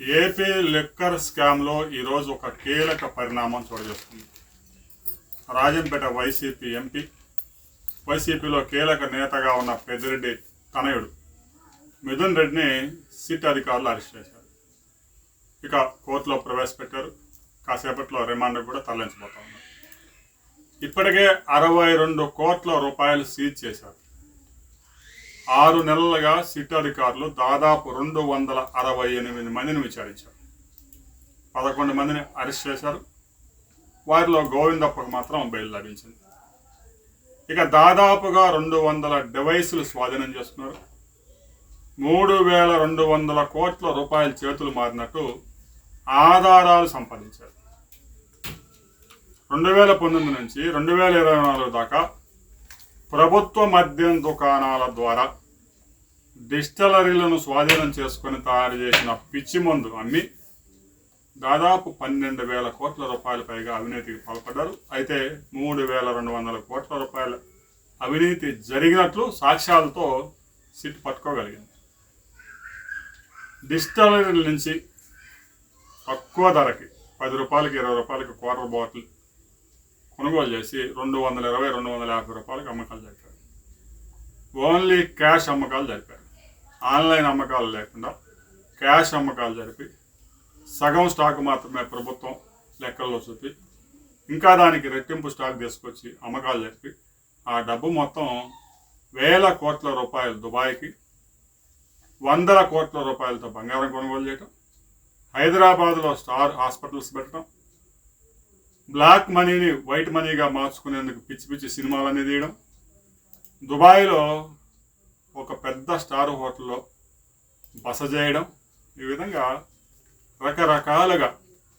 AP liquor స్కామ్లో ఈరోజు ఒక కీలక పరిణామం చోటుచేస్తుంది రాజంపేట వైసీపీ ఎంపీ వైసీపీలో కీలక నేతగా ఉన్న పెద్దిరెడ్డి తనయుడు మిథున్ రెడ్డిని సిట్ అధికారులు అరెస్ట్ చేశారు. ఇక కోర్టులో ప్రవేశపెట్టారు. కాసేపట్లో రిమాండ్ కూడా తరలించబోతా ఉన్నారు. ఇప్పటికే అరవై రెండు కోట్ల రూపాయలు సీజ్ చేశారు. ఆరు నెలలుగా సిట్ అధికారులు దాదాపు రెండు వందల అరవై ఎనిమిది మందిని విచారించారు. పదకొండు మందిని అరెస్ట్ చేశారు. వారిలో గోవిందప్పకు మాత్రం బెయిల్ లభించింది. ఇక దాదాపుగా రెండు వందల డివైసులు స్వాధీనం చేస్తున్నారు మూడు వేల రెండు వందల కోట్ల రూపాయల చేతులు మారినట్టు ఆధారాలు సంపాదించారు. రెండు వేల పంతొమ్మిది నుంచి రెండు వేల ఇరవై నాలుగు దాకా ప్రభుత్వ మద్యం దుకాణాల ద్వారా డిస్టలరీలను స్వాధీనం చేసుకొని తయారు చేసిన పిచ్చి మందు అమ్మి దాదాపు పన్నెండు వేల కోట్ల రూపాయల పైగా అవినీతికి పాల్పడ్డారు. అయితే మూడు వేల రెండు వందల కోట్ల రూపాయల అవినీతి జరిగినట్లు సాక్ష్యాలతో సిట్ పట్టుకోగలిగింది. డిస్టలరీల నుంచి తక్కువ ధరకి పది రూపాయలకి ఇరవై రూపాయలకి క్వార్టర్ బాటిల్ కొనుగోలు చేసి రెండు వందల ఇరవై రెండు వందల యాభై రూపాయలకి అమ్మకాలు జరిపారు. ఓన్లీ క్యాష్ అమ్మకాలు జరిపారు. ఆన్లైన్ అమ్మకాలు లేకుండా క్యాష్ అమ్మకాలు జరిపి సగం స్టాక్ మాత్రమే ప్రభుత్వం లెక్కల్లో చూపి ఇంకా దానికి రెట్టింపు స్టాక్ తీసుకొచ్చి అమ్మకాలు జరిపి ఆ డబ్బు మొత్తం వేల కోట్ల రూపాయలు దుబాయ్కి వందల కోట్ల రూపాయలతో బంగారం కొనుగోలు చేయటం హైదరాబాద్లో స్టార్ హాస్పిటల్స్ పెట్టడం బ్లాక్ మనీని వైట్ మనీగా మార్చుకునేందుకు పిచ్చి పిచ్చి సినిమాలన్నీ తీయడం దుబాయ్లో ఒక పెద్ద స్టార్ హోటల్లో బస చేయడం ఈ విధంగా రకరకాలుగా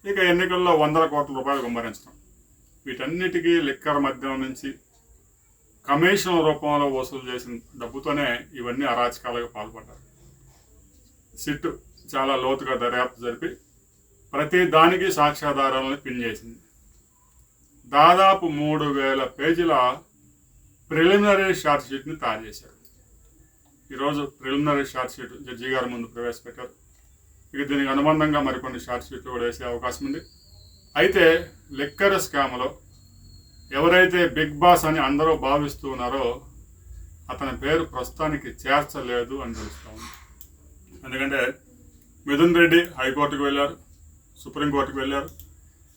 ఇక ఎన్నికల్లో వందల కోట్ల రూపాయలు గుమ్మరించడం. వీటన్నిటికీ లిక్కర్ మద్యం నుంచి కమిషన్ రూపంలో వసూలు చేసిన డబ్బుతోనే ఇవన్నీ అరాచకాలుగా పాల్పడ్డారు సిట్ చాలా లోతుగా దర్యాప్తు జరిపి ప్రతి దానికి సాక్ష్యాధారాలను పిన్ చేసింది. దాదాపు మూడు వేల పేజీల ప్రిలిమినరీ షార్ట్ షీట్ని తయారు చేశారు. ఈరోజు ప్రిలిమినరీ షార్ట్ షీట్ జడ్జి గారి ముందు ప్రవేశపెట్టారు. ఇక దీనికి అనుబంధంగా మరికొన్ని షార్ట్ షీట్లు కూడా వేసే అవకాశం ఉంది. అయితే లిక్కర్ స్కామ్లో ఎవరైతే బిగ్ బాస్ అని అందరూ భావిస్తూ ఉన్నారో అతని పేరు ప్రస్తుతానికి చేర్చలేదు అని తెలుస్తా ఉంది. ఎందుకంటే మిథున్ రెడ్డి హైకోర్టుకు వెళ్ళారు సుప్రీంకోర్టుకు వెళ్ళారు.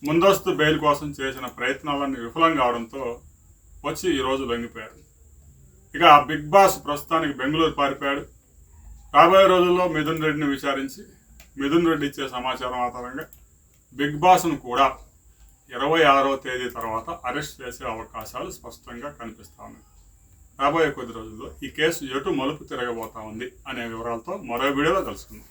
ముందస్తు బెయిల్ కోసం చేసిన ప్రయత్నాలన్నీ విఫలం కావడంతో వచ్చి ఈరోజు లొంగిపోయారు. ఇక ఆ బిగ్ బాస్ ప్రస్తుతానికి బెంగళూరు పారిపోయాడు. రాబోయే రోజుల్లో మిథున్ రెడ్డిని విచారించి మిథున్ రెడ్డి ఇచ్చే సమాచారం ఆధారంగా బిగ్ బాస్ను కూడా ఇరవై ఆరో తేదీ తర్వాత అరెస్ట్ చేసే అవకాశాలు స్పష్టంగా కనిపిస్తా ఉన్నాయి. రాబోయే కొద్ది రోజుల్లో ఈ కేసు ఎటు మలుపు తిరగబోతా ఉంది అనే వివరాలతో మరో వీడియోలో తెలుసుకుందాం